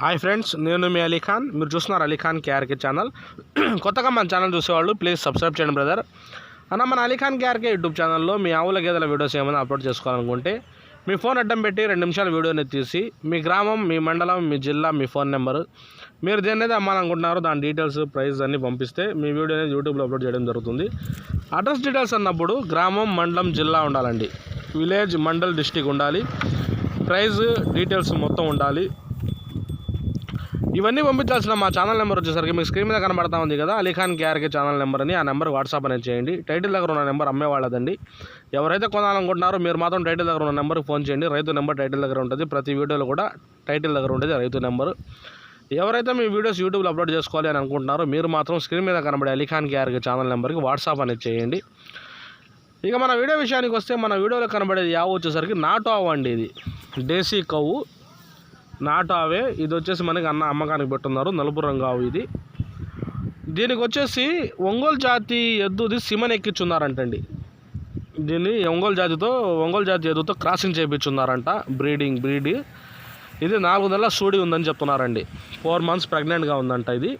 Hi friends నేను మీ అలీఖాన్ మీరు చూస్తున్నారు అలీఖాన్ కేఆర్కే ఛానల్ కొత్తగా మన ఛానల్ చూసేవాళ్ళు ప్లీజ్ సబ్స్క్రైబ్ చేయండి బ్రదర్ అన్న మన అలీఖాన్ కేఆర్కే యూట్యూబ్ ఛానల్లో మీ ఆవుల గేదెల వీడియోస్ ఏమైనా అప్లోడ్ చేసుకోవాలనుకుంటే మీ ఫోన్ అడ్డం పెట్టి రెండు నిమిషాల వీడియోని తీసి మీ గ్రామం మీ మండలం మీ జిల్లా మీ ఫోన్ నెంబరు మీరు దేన్నైతే అమ్మాలనుకుంటున్నారో దాని డీటెయిల్స్ ప్రైస్ అన్నీ పంపిస్తే మీ వీడియో అనేది యూట్యూబ్లో అప్లోడ్ చేయడం జరుగుతుంది. అడ్రస్ డీటెయిల్స్ అన్నప్పుడు గ్రామం మండలం జిల్లా ఉండాలండి. విలేజ్ మండల్ డిస్టిక్ ఉండాలి. ప్రైజ్ డీటెయిల్స్ మొత్తం ఉండాలి. ఇవన్నీ పంపించాల్సిన మా ఛానల్ నెంబర్ వచ్చేసరికి మీకు స్క్రీన్ మీద కనబడతా ఉంది కదా అలీఖాన్ కేఆర్కే ఛానల్ నెంబర్ అని ఆ నెంబర్ వాట్సాప్ అనేది చేయండి. టైటిల్ దగ్గర ఉన్న నెంబర్ అమ్మేవాళ్ళదండి ఎవరైతే కొనాలనుకుంటున్నారో మీరు మాత్రం టైటిల్ దగ్గర ఉన్న నెంబర్కి ఫోన్ చేయండి. రైతు నెంబర్ టైటిల్ దగ్గర ఉంటుంది. ప్రతి వీడియోలో కూడా టైటిల్ దగ్గర ఉంటుంది రైతు నెంబర్. ఎవరైతే మీ వీడియోస్ యూట్యూబ్లో అప్లోడ్ చేసుకోవాలి అని అనుకుంటున్నారో మీరు మాత్రం స్క్రీన్ మీద కనబడే అలీఖాన్ కేఆర్కే ఛానల్ నెంబర్కి వాట్సాప్ అనేది చేయండి. ఇక మన వీడియో విషయానికి వస్తే మన వీడియోలో కనబడేది యావ వచ్చేసరికి నాటు ఆవు అండి ఇది. దేశీ కవ్వు. నాటు ఆవే ఇది వచ్చేసి మనకి అన్న అమ్మకానికి పెట్టున్నారు. నలుపు రంగు ఆవు ఇది. దీనికి వచ్చేసి ఒంగోలు జాతి ఎద్దుది సిమన్ ఎక్కించున్నారంటండి. దీన్ని ఒంగోలు జాతితో ఒంగోలు జాతి ఎద్దుతో క్రాసింగ్ చేయించున్నారంట బ్రీడింగ్ బ్రీడ్ ఇది నాలుగు నెలల సూడి ఉందని చెప్తున్నారండి. ఫోర్ మంత్స్ ప్రెగ్నెంట్గా ఉందంట ఇది.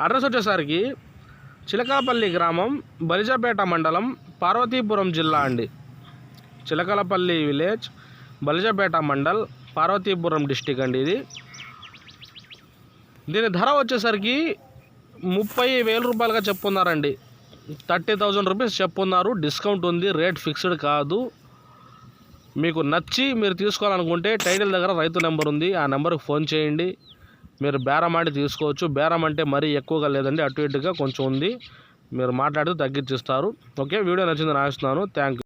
అడ్రస్ వచ్చేసరికి చిలకలపల్లి గ్రామం బలిజపేట మండలం పార్వతీపురం జిల్లా అండి. చిలకలపల్లి విలేజ్ బలిజపేట మండల్ పార్వతీపురం డిస్టిక్ అండి ఇది. దీని ధర వచ్చేసరికి ముప్పై వేల రూపాయలుగా చెప్పున్నారండి. థర్టీ థౌజండ్ రూపీస్ చెప్పున్నారు. డిస్కౌంట్ ఉంది. రేట్ ఫిక్స్డ్ కాదు. మీకు నచ్చి మీరు తీసుకోవాలనుకుంటే టైటిల్ దగ్గర రైతు నెంబర్ ఉంది. ఆ నెంబర్కి ఫోన్ చేయండి. మీరు బేరం ఆడి తీసుకోవచ్చు. బేరం అంటే మరీ ఎక్కువగా లేదండి. అటు ఇటుగా కొంచెం ఉంది. మీరు మాట్లాడితే తగ్గించిస్తారు. ఓకే? వీడియో నచ్చింది రాస్తున్నాను థ్యాంక్